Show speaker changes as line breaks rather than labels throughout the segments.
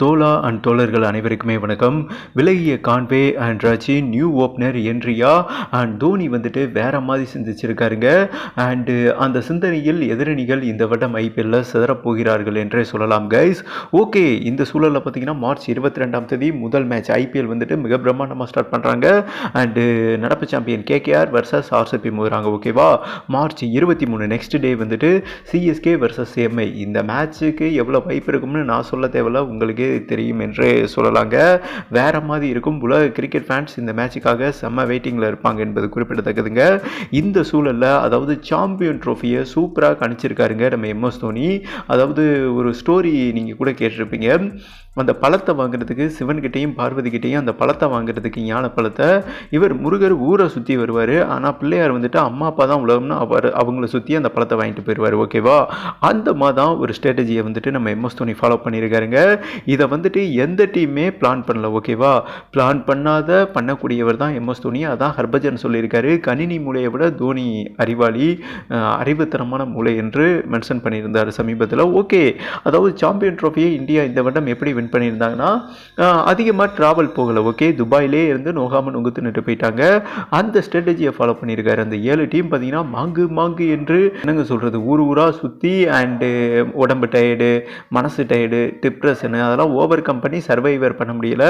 தோலா and தோழர்கள் அனைவருக்குமே வணக்கம். விலகிய Conway and Rachin new opener என்ட்ரியா and Dhoni வந்துட்டு வேற மாதிரி சிந்திச்சிருக்காருங்க. அண்டு அந்த சிந்தனையில் எதிரணிகள் இந்த வட்டம் ஐபிஎல்ல சிதறப்போகிறார்கள் என்றே சொல்லலாம் கைஸ் ஓகே இந்த சூழலில் பார்த்தீங்கன்னா மார்ச் இருபத்தி ரெண்டாம் தேதி முதல் மேட்ச் ஐபிஎல் வந்துட்டு மிக பிரம்மாண்டமாக ஸ்டார்ட் பண்ணுறாங்க அண்டு நடப்பு சாம்பியன் கேகேஆர் வர்சஸ் ஆர்சிபி மோதுறாங்க ஓகேவா மார்ச் இருபத்தி மூணு நெக்ஸ்ட் டே வந்துட்டு சிஎஸ்கே வர்சஸ் எம்ஐ இந்த மேட்ச்சுக்கு எவ்வளோ வாய்ப்பு இருக்கும்னு நான் சொல்ல தேவையில்ல. உங்களுக்கு தெரியும் என்று சொல்லலாங்க. வேற மாதிரி இருக்கும் உலக கிரிக்கெட் ஃபேன்ஸ் இந்த மேட்சுக்காக செம்ம வெயிட்டிங்கில் இருப்பாங்க என்பது குறிப்பிடத்தக்கதுங்க. இந்த சூழலில் அதாவது சாம்பியன் ட்ரோஃபியை சூப்பராக கணிச்சிருக்காருங்க நம்ம எம்எஸ் தோனி. அதாவது ஒரு ஸ்டோரி நீங்கள் கூட கேட்டிருப்பீங்க. அந்த பழத்தை வாங்குறதுக்கு சிவன்கிட்டையும் பார்வதி கிட்டேயும் அந்த பழத்தை வாங்குறதுக்கு ஞான பழத்தை இவர் முருகர் ஊரை சுற்றி வருவார். ஆனால் பிள்ளையார் வந்துட்டு அம்மா அப்பா தான் உலகம்னு அவர் அவங்கள சுற்றி அந்த பழத்தை வாங்கிட்டு போயிடுவார் ஓகேவா அந்த மாதிரி தான் ஒரு ஸ்ட்ராட்டஜியை வந்துட்டு நம்ம எம்எஸ் தோனி ஃபாலோ பண்ணியிருக்காருங்க இதை வந்துட்டு எந்த டீமே பிளான் பண்ணல ஓகேவா பிளான் பண்ணாத பண்ணக்கூடியவர் தான் எம்எஸ் தோனி. அதான் ஹர்பஜன் சொல்லியிருக்காரு. கணினி மூலையை விட தோனி அறிவாளி அறிவுத்தனமான மூளை என்று மென்ஷன் பண்ணியிருந்தார் சமீபத்தில். ஓகே அதாவது சாம்பியன் ட்ரோஃபியை இந்தியா இந்த வருடம் எப்படி வின் பண்ணியிருந்தாங்கன்னா அதிகமாக ட்ராவல் போகலை ஓகே துபாயிலே இருந்து நோகாமல் நுங்குத்து நின்று போயிட்டாங்க. அந்த ஸ்ட்ராட்டஜியை ஃபாலோ பண்ணியிருக்காரு. அந்த ஏழு டீம் பார்த்தீங்கன்னா மாங்கு மாங்கு என்று என்னங்க சொல்கிறது ஊர் ஊராக சுற்றி அண்டு உடம்பு டயர்டு மனசு டயர்டு டிப்ரெஷனு அதெல்லாம் ஓவர் கம் பண்ணி சர்வைவர் பண்ண முடியல.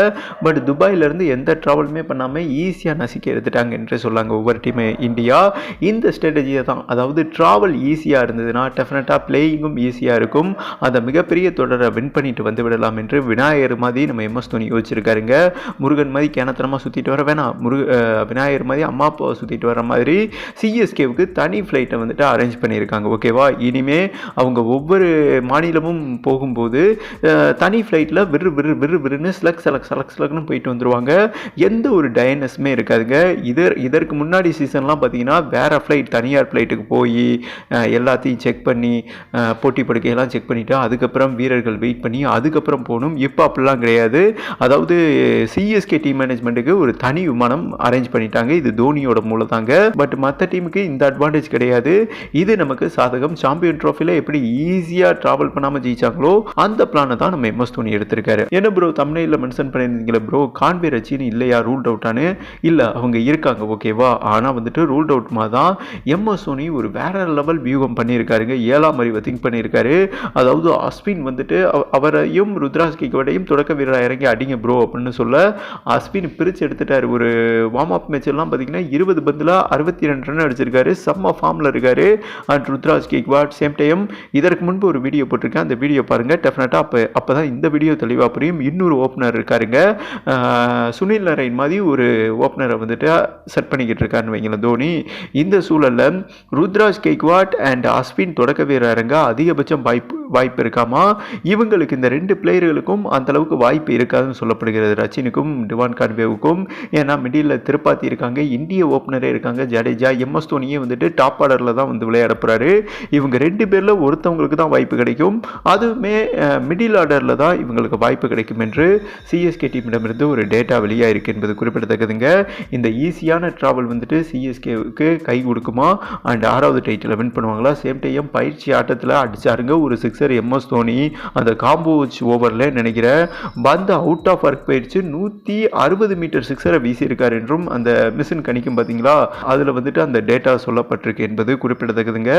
பட் துபாயிலேருந்து எந்த ட்ராவலுமே பண்ணாமல் ஈஸியாக நசுக்கி எடுத்துட்டாங்க என்று சொல்லாங்க ஒவ்வொரு டீம் இந்தியா. இந்த ஸ்ட்ராட்டஜியை தான் அதாவது ட்ராவல் ஈஸியாக இருந்ததுன்னா டெஃபினட்டாக பிளேயிங்கும் ஈஸியாக இருக்கும். அந்த மிகப்பெரிய தொடரை வின் பண்ணிட்டு வந்து விடலாம் என்று விநாயகர் மாதிரி நம்ம எம்எஸ் தோனி யோசிச்சிருக்காருங்க. முருகன் மாதிரி கேனத்தனமாக சுற்றிட்டு வர வேணாம். முருக விநாயகர் மாதிரி அம்மா அப்பாவை சுற்றிட்டு வர மாதிரி சிஎஸ்கேவுக்கு தனி ஃப்ளைட்டை வந்துட்டு அரேஞ்ச் பண்ணியிருக்காங்க. ஓகேவா? இனிமே அவங்க ஒவ்வொரு மாநிலமும் போகும்போது தனி ஃப்ளைட் ஃப்ளைட்டில் விரு விரு விரு விருன்னு ஸ்லக் சலக் சலக் சலக்னு போயிட்டு வந்துருவாங்க. எந்த ஒரு டயனஸுமே இருக்காதுங்க. இதர் இதற்கு முன்னாடி சீசன்லாம் பார்த்தீங்கன்னா வேற ஃப்ளைட் தனியார் ஃப்ளைட்டுக்கு போய் எல்லாத்தையும் செக் பண்ணி போட்டி படுக்கையெல்லாம் செக் பண்ணிவிட்டு அதுக்கப்புறம் வீரர்கள் வெயிட் பண்ணி அதுக்கப்புறம் போகணும். இப்போ அப்படிலாம் கிடையாது. அதாவது சிஎஸ்கே டீம் மேனேஜ்மெண்ட்டுக்கு ஒரு தனி விமானம் அரேஞ்ச் பண்ணிட்டாங்க. இது தோனியோட மூலம் தாங்க பட் மற்ற டீமுக்கு இந்த அட்வான்டேஜ் கிடையாது. இது நமக்கு சாதகம். சாம்பியன் ட்ரோஃபியில் எப்படி ஈஸியாக ட்ராவல் பண்ணாமல் ஜெயிச்சாங்களோ அந்த பிளானை தான் நம்ம எம்எஸ் தோனி எடுத்திருக்காரு. என்ன ப்ரோ தமிழில் மென்ஷன் பண்ணியிருந்தீங்களே ப்ரோ கான்வே ரச்சின்னு இல்லையா ரூல்ட் அவுட்டானு இல்லை அவங்க இருக்காங்க ஓகேவா ஆனால் வந்துட்டு ரூல்ட் அவுட் தான் எம்எஸ் தோனி ஒரு வேற லெவல் வியூகம் பண்ணியிருக்காருங்க. ஏழாம் அறிவை திங்க் பண்ணியிருக்காரு. அதாவது அஸ்வின் வந்துட்டு அவரையும் ருத்ராஜ் கேக்கோடையும் தொடக்க வீரராக இறங்கி அடிங்க ப்ரோ அப்படின்னு சொல்ல அஸ்வின் பிரித்து எடுத்துட்டார். ஒரு வார்ம் அப் மேட்செல்லாம் பார்த்தீங்கன்னா இருபது பந்தில் அறுபத்தி ரெண்டு ரன் அடிச்சிருக்காரு. செம்ம ஃபார்மில் இருக்காரு. And Ruturaj Gaikwad same time இதற்கு முன்பு ஒரு வீடியோ போட்டிருக்கேன். அந்த வீடியோ பாருங்கள் டெஃபினட்டாக அப்போ அப்போ தான் இந்த வீடியோ தெளிவாக புரியும். இன்னொரு ஓப்பனர் இருக்காருங்க. சுனில் நரைன் மாதிரி ஒரு ஓப்பனரை வந்துட்டு செட் பண்ணிக்கிட்டு இருக்காருன்னு வைங்களேன் தோனி. இந்த சூழலில் ருத்ராஜ் கெய்க்வாட் அண்ட் அஸ்வின் தொடக்க வீரருங்க. அதிகபட்சம் வாய்ப்பு வாய்ப்பு இருக்காமா? இவங்களுக்கு இந்த ரெண்டு பிளேயர்களுக்கும் அந்தளவுக்கு வாய்ப்பு இருக்காதுன்னு சொல்லப்படுகிறது. ரச்சினுக்கும் டிவான் கான்வேவுக்கும். ஏன்னா மிடில் திருப்பாத்தி இருக்காங்க. இந்திய ஓப்பனரே இருக்காங்க. ஜடேஜா எம்எஸ் தோனியே வந்துட்டு டாப் ஆர்டரில் தான் வந்து விளையாட இவங்க ரெண்டு பேரில் ஒருத்தவங்களுக்கு தான் வாய்ப்பு கிடைக்கும். அதுவுமே மிடில் ஆர்டரில் தான் இவங்களுக்கு வாய்ப்பு கிடைக்கும் என்று சிஎஸ்கே டீமிடமிருந்து ஒரு டேட்டா வெளியாயிருக்கு என்பது குறிப்பிடத்தக்கதுங்க. இந்த ஈஸியான ட்ராவல் வந்துட்டு சிஎஸ்கேவுக்கு கை கொடுக்குமா? அண்ட் ஆறாவது டைட்டில் வின் பண்ணுவாங்களா? சேம் டைம் பயிற்சி ஆட்டத்தில் அடிச்சாருங்க ஒரு சிக்ஸர் எம்எஸ் தோனி. அந்த காம்போ ஓவரில் நினைக்கிறேன் பந்து அவுட் ஆஃப் ஒர்க் போயிடுச்சு நூற்றி அறுபது மீட்டர் சிக்ஸரை வீசியிருக்கார் என்றும் அந்த மிஷின் கணிக்கும் பார்த்தீங்களா அதில் வந்துட்டு அந்த டேட்டா சொல்லப்பட்டிருக்கு என்பது குறிப்பிடத்தக்கதுங்க.